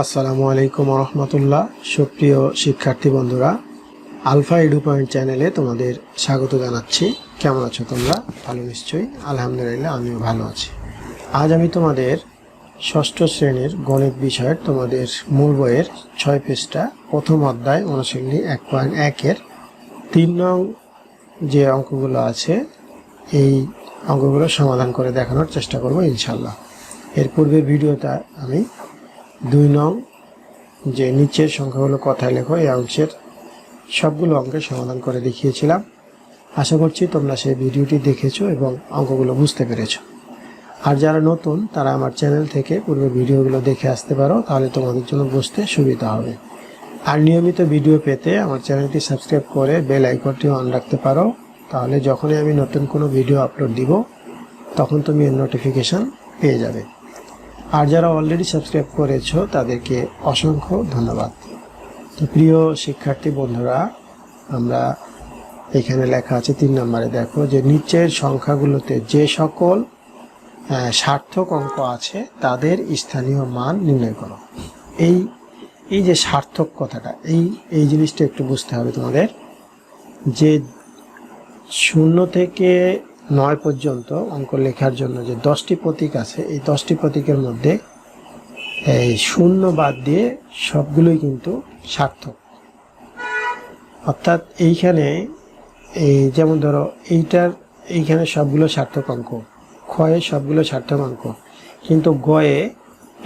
আসসালামু আলাইকুম রহমতুল্লাহ সুপ্রিয় শিক্ষার্থী বন্ধুরা, আলফা এডু পয়েন্ট চ্যানেলে তোমাদের স্বাগত জানাচ্ছি। কেমন আছো তোমরা? ভালো নিশ্চয়ই। আলহামদুলিল্লাহ, আমিও ভালো আছি। আজ আমি তোমাদের ষষ্ঠ শ্রেণির গণিত বিষয়ের তোমাদের মূল বইয়ের ছয় পৃষ্ঠা, প্রথম অধ্যায় অনুশীলনী এক পয়েন্ট একের তিন নং যে অঙ্কগুলো আছে, এই অঙ্কগুলো সমাধান করে দেখানোর চেষ্টা করব ইনশাল্লাহ এর পূর্বে ভিডিওটা আমি দুই নং, যে নিচের সংখ্যাগুলো কথায় লেখো, এই অংশের সবগুলো অঙ্কের সমাধান করে দেখিয়েছিলাম। আশা করছি তোমরা সেই ভিডিওটি দেখেছ এবং অঙ্কগুলো বুঝতে পেরেছ। আর যারা নতুন, তারা আমার চ্যানেল থেকে পূর্বে ভিডিওগুলো দেখে আসতে পারো, তাহলে তোমাদের জন্য বুঝতে সুবিধা হবে। আর নিয়মিত ভিডিও পেতে আমার চ্যানেলটি সাবস্ক্রাইব করে বেল আইকনটি অন রাখতে পারো, তাহলে যখনই আমি নতুন কোনো ভিডিও আপলোড দিব, তখন তুমি নোটিফিকেশান পেয়ে যাবে। আর যারা অলরেডি সাবস্ক্রাইব করেছ, তাদেরকে অসংখ্য ধন্যবাদ। তো প্রিয় শিক্ষার্থী বন্ধুরা, আমরা এখানে লেখা আছে তিন নম্বরে, দেখো যে নিচের সংখ্যাগুলোতে যে সকল সার্থক অঙ্ক আছে, তাদের স্থানীয় মান নির্ণয় করো। এই এই যে সার্থক কথাটা, এই এই জিনিসটা একটু বুঝতে হবে তোমাদের। যে শূন্য থেকে নয় পর্যন্ত অঙ্ক লেখার জন্য যে দশটি প্রতীক আছে, এই দশটি প্রতীকের মধ্যে এই শূন্য বাদ দিয়ে সবগুলোই কিন্তু সার্থক। অর্থাৎ এইখানে এই যেমন ধরো এইটার এইখানে সবগুলো সার্থক অঙ্ক, ক্ষয়ে সবগুলো সার্থক অঙ্ক, কিন্তু গয়ে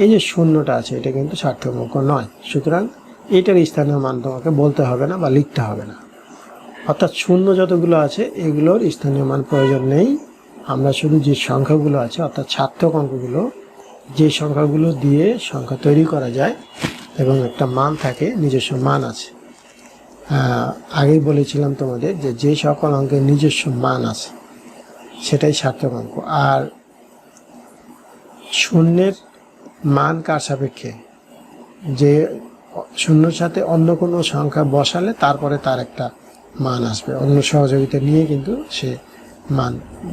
এই যে শূন্যটা আছে, এটা কিন্তু সার্থক অঙ্ক নয়। সুতরাং এইটার স্থানীয় মান তোমাকে বলতে হবে না বা লিখতে হবে না। অর্থাৎ শূন্য যতগুলো আছে, এগুলোর স্থানীয় মান প্রয়োজন নেই। আমরা শুধু যে সংখ্যাগুলো আছে, অর্থাৎ সার্থক অঙ্কগুলো, যে সংখ্যাগুলো দিয়ে সংখ্যা তৈরি করা যায়, এবং একটা মান থাকে, নিজস্ব মান আছে। আগেই বলেছিলাম তোমাদের যে যে সকল অঙ্কের নিজস্ব মান আছে, সেটাই সার্থক অঙ্ক। আর শূন্যের মান কার সাপেক্ষে? যে শূন্যর সাথে অন্য কোনো সংখ্যা বসালে তারপরে তার একটা মান আসবে। অন্য সহযোগিতা নিয়ে কিন্তু সে মান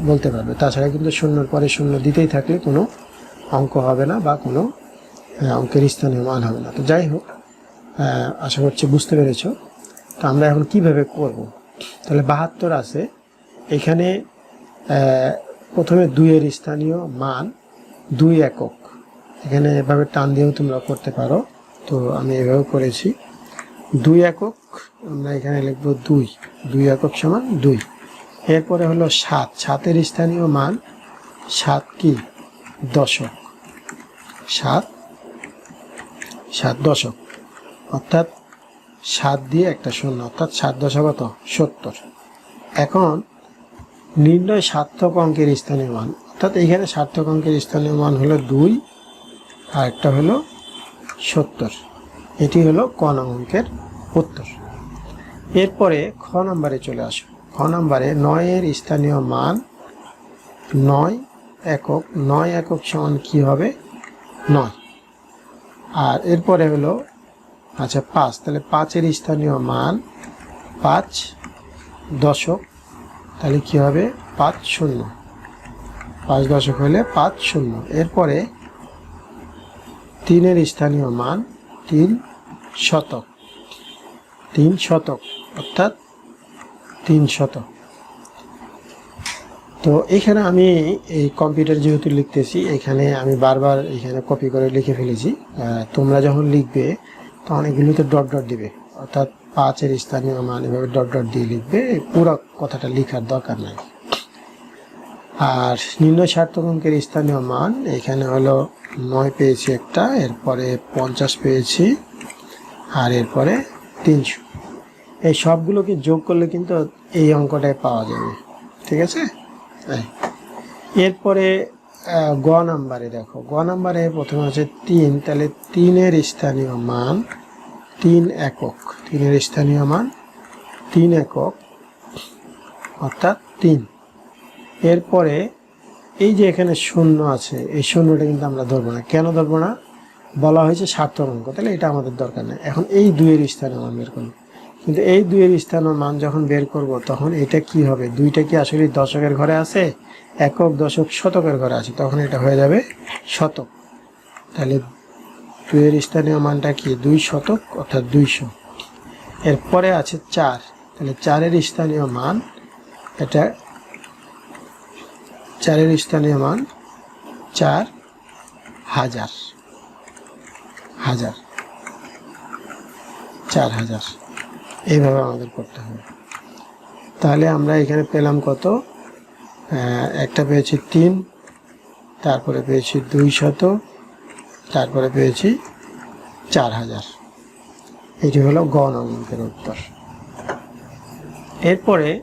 বলতে পারবে। তাছাড়া কিন্তু শূন্যর পরে শূন্য দিতেই থাকলে কোনো অঙ্ক হবে না বা কোনো অঙ্কের স্থানীয় মান হবে না। তো যাই হোক আশা করছি বুঝতে পেরেছ। তো আমরা এখন কীভাবে করব? তাহলে বাহাত্তর আছে। এখানে প্রথমে দুইয়ের স্থানীয় মান দুই একক। এখানে এভাবে টান দিয়েও তোমরা করতে পারো। তো আমি এভাবে করেছি। দুই একক আমরা এখানে লিখব দুই। দুই একক সমান দুই। এরপরে হলো সাত। সাতের স্থানীয় মান সাত কি? দশক। সাত। সাত দশক। অর্থাৎ সাত দিয়ে একটা শূন্য। অর্থাৎ সাত দশক কত? সত্তর। এখন নির্ণয় সার্থক অঙ্কের স্থানীয় মান। অর্থাৎ এইখানে সার্থক অঙ্কের স্থানীয় মান হলো দুই আর একটা হলো সত্তর। এটি হলো ক অঙ্কের উত্তর। এরপরে খ নম্বরে চলে আসো। খ নম্বরে নয়ের স্থানীয় মান নয় একক নয় একক সমান কি হবে? নয়। আর এরপরে হলো আচ্ছা পাঁচ। তাহলে পাঁচের স্থানীয় মান পাঁচ দশক, তাহলে কি হবে? পাঁচ শূন্য। পাঁচ দশক হলে পাঁচ শূন্য। এরপরে তিনের স্থানীয় মান তিন শতক। তিন শতক। অর্থাৎ তিন শতক তো এখানে আমি এই কম্পিউটার যেহেতু লিখতেছি, এখানে আমি বারবার এখানে কপি করে লিখে ফেলেছি। তোমরা যখন লিখবে, তখন এগুলোতে ডট ডট দিবে। অর্থাৎ পাঁচের স্থানীয় মান এভাবে ডট ডট দিয়ে লিখবে, পুরো কথাটা লেখার দরকার নাই। আর নিম্ন সার্থক অঙ্কের স্থানীয় মান, এখানে হলো নয় পেয়েছি একটা, এরপরে পঞ্চাশ পেয়েছি, আর এরপরে তিনশো। এই সবগুলোকে যোগ করলে কিন্তু এই অঙ্কটাই পাওয়া যাবে। ঠিক আছে। এরপরে গ নাম্বারে দেখো। গ নাম্বারে প্রথমে আছে তিন। তাহলে তিনের স্থানীয় মান তিন একক। তিনের স্থানীয় মান তিন একক, অর্থাৎ তিন। এরপরে এই যে এখানে শূন্য আছে, এই শূন্যটা কিন্তু আমরা ধরবো না। কেন ধরবো না? বলা হয়েছে সার্থক অঙ্ক। তাহলে এটা আমাদের দরকার নেই। এখন এই দুইয়ের স্থানীয় মান বের করব। কিন্তু এই দুইয়ের স্থানীয় মান যখন বের করব, তখন এটা কি হবে? দুইটা কি আসলে দশকের ঘরে আছে? একক দশক শতকের ঘরে আছে। তখন এটা হয়ে যাবে শতক। তাহলে দুইয়ের স্থানীয় মানটা কি? দুই শতক অর্থাৎ দুইশো। এরপরে আছে চার। তাহলে চারের স্থানীয় মান, এটা চারের স্থানীয় মান চার হাজার। হাজার। চার হাজার। এইভাবে আমাদের করতে হবে। তাহলে আমরা এখানে পেলাম কত? একটা পেয়েছি তিন, তারপরে পেয়েছি দুই শত, তারপরে পেয়েছি চার হাজার। এটি হলো গ অঙ্কের উত্তর। এরপরে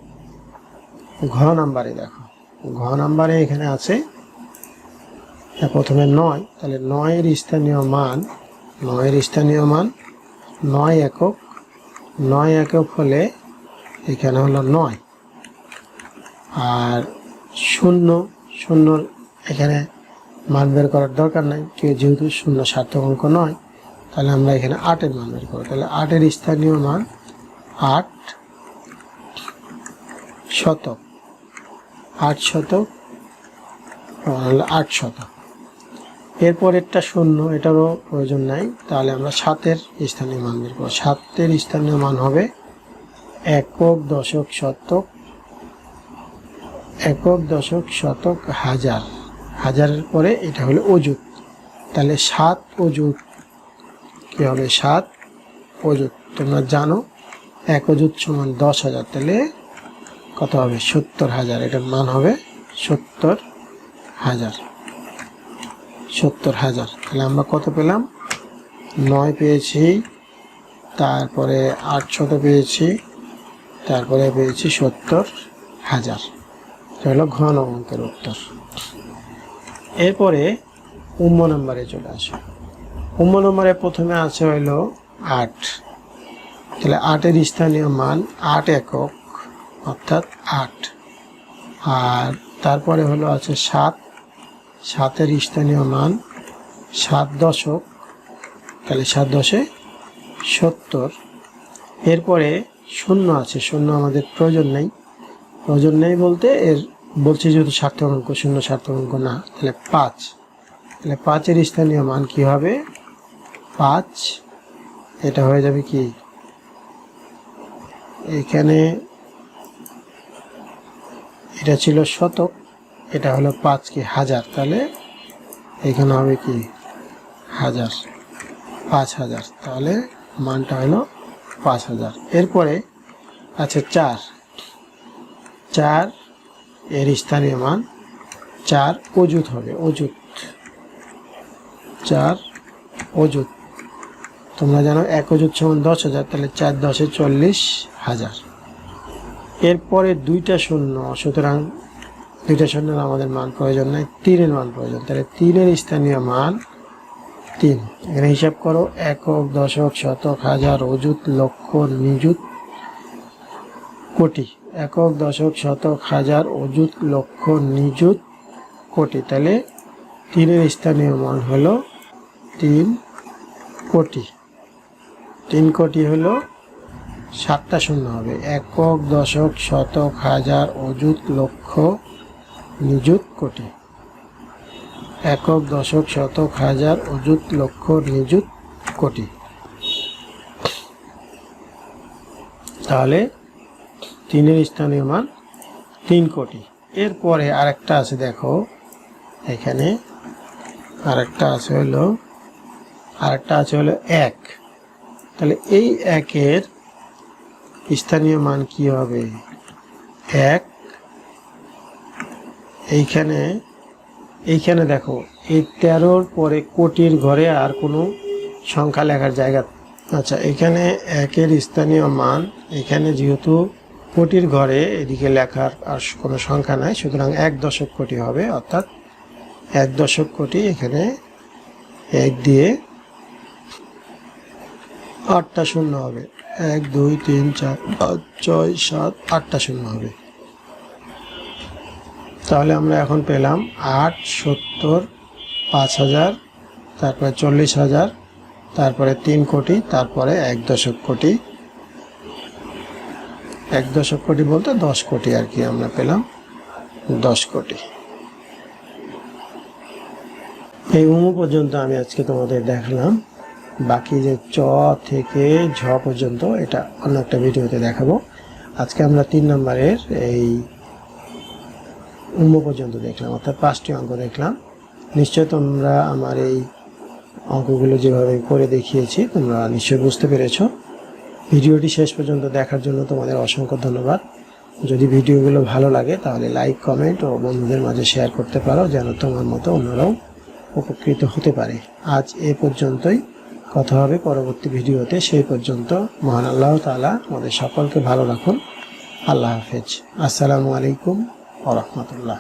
ঘ নাম্বারে দেখো। ঘ নাম্বারে এখানে আছে প্রথমে নয়, তাহলে নয়ের স্থানীয় মান, নয়ের স্থানীয় মান নয় একক নয় একক হলে এখানে হলো নয়। আর শূন্য শূন্য এখানে মান বের করার দরকার নাই যেহেতু শূন্য সার্থক অঙ্ক নয়, তাহলে আমরা এখানে আটের মান বের করব। তাহলে আটের স্থানীয় মান আট শতক। আট শতক আট শতক। এরপরেরটা শূন্য, এটারও প্রয়োজন নাই। তাহলে আমরা সাতের স্থানীয় মান বের সাতের স্থানীয় মান হবে একক দশক শতক, একক দশক শতক হাজার। হাজারের পরে এটা হলো অজুত তাহলে সাত অজুত কি হবে? সাত অজুত তোমরা জানো, এক অজুত সমান দশ হাজার। তাহলে কত হবে? সত্তর হাজার। এটার মান হবে সত্তর হাজার। সত্তর হাজার। তাহলে আমরা কত পেলাম? নয় পেয়েছি, তারপরে আটশত পেয়েছি, তারপরে পেয়েছি সত্তর হাজার। এটা হলো ঘন অঙ্কের উত্তর। এরপরে উম্ম নম্বরে চলে আসে। উম্ম নম্বরে প্রথমে আছে হইল আট। তাহলে আটের স্থানীয় মান আট একক, অর্থাৎ আট। আর তারপরে হলো আছে সাত। সাতের স্থানীয় মান সাত দশক, তাহলে সাত দশে সত্তর। এরপরে শূন্য আছে, শূন্য আমাদের প্রয়োজন নেই। প্রয়োজন নেই বলতে এর, বলছে যেহেতু সার্থক অঙ্ক, শূন্য সার্থক অঙ্ক না, তাহলে পাঁচ। তাহলে পাঁচের স্থানীয় মান কি হবে? পাঁচ। এটা হয়ে যাবে কি? এখানে এটা ছিল শতক। এটা হলো পাঁচ কি হাজার। তাহলে এখানে হবে কি? হাজার। পাঁচ হাজার। তাহলে মানটা হলো পাঁচ হাজার। এরপরে আছে চার। চার এর স্থানীয় মান। চার অজুত হবে অজুত চার অজুত তোমরা জানো এক অজুত সমান দশ হাজার, তাহলে চার দশে চল্লিশ হাজার। এরপরে দুইটা শূন্য, সুতরাং দুইটা শূন্যের আমাদের মান প্রয়োজন নাই, তিনের মান প্রয়োজন। তাহলে তিনের স্থানীয় মান তিন। এখানে হিসাব করো, একক, দশক, শতক, হাজার অজুত লক্ষ, নিযুত, কোটি। একক, দশক, শতক, হাজার, অযুত, লক্ষ, নিযুত, কোটি। তাহলে তিনের স্থানীয় মান হলো তিন কোটি। তিন কোটি হলো সাতটা শূন্য হবে। একক, দশক, শতক, হাজার, অযুত, লক্ষ নিযুত কোটি। একক দশক শতক হাজার অযুত লক্ষ নিযুত কোটি। তাহলে তিনের স্থানীয় মান তিন কোটি। এরপরে আরেকটা আছে, দেখো। এখানে আরেকটা আছে হলো, আরেকটা আছে হলো এক। তাহলে এই একের স্থানীয় মান কি হবে? এক এইখানে এইখানে দেখো, এই তেরোর পরে কোটির ঘরে আর কোনো সংখ্যা লেখার জায়গা। আচ্ছা এখানে একের স্থানীয় মান, এখানে যেহেতু কোটির ঘরে এদিকে লেখার আর কোনো সংখ্যা নাই, সুতরাং এক দশক কোটি হবে, অর্থাৎ এক দশক কোটি এখানে এক দিয়ে আটটা শূন্য হবে। এক, দুই, তিন, চার, পাঁচ, ছয়, সাত, আটটা শূন্য হবে। তাহলে আমরা এখন পেলাম আট, সত্তর, পাঁচ হাজার, তারপরে চল্লিশ হাজার, তারপরে তিন কোটি, তারপরে এক দশক কোটি। এক দশক কোটি বলতে দশ কোটি আর কি আমরা পেলাম। দশ কোটি। এই উমু পর্যন্ত আমি আজকে তোমাদের দেখলাম। বাকি যে চ থেকে ঝ পর্যন্ত এটা অন্য একটা ভিডিওতে দেখাবো। আজকে আমরা তিন নম্বরের এই উম্ম পর্যন্ত দেখলাম, অর্থাৎ পাঁচটি অঙ্ক দেখলাম। নিশ্চয় তোমরা আমার এই অঙ্কগুলো যেভাবে করে দেখিয়েছি, তোমরা নিশ্চয়ই বুঝতে পেরেছ। ভিডিওটি শেষ পর্যন্ত দেখার জন্য তোমাদের অসংখ্য ধন্যবাদ। যদি ভিডিওগুলো ভালো লাগে, তাহলে লাইক, কমেন্ট ও বন্ধুদের মাঝে শেয়ার করতে পারো, যেন তোমার মতো অন্যরাও উপকৃত হতে পারে। আজ এ পর্যন্তই। কথা হবে পরবর্তী ভিডিওতে। সেই পর্যন্ত মহান আল্লাহ তাআলা আমাদের সকলকে ভালো রাখুন। আল্লাহ হাফেজ। আসসালামু আলাইকুম। ওরহমতুল্লাহ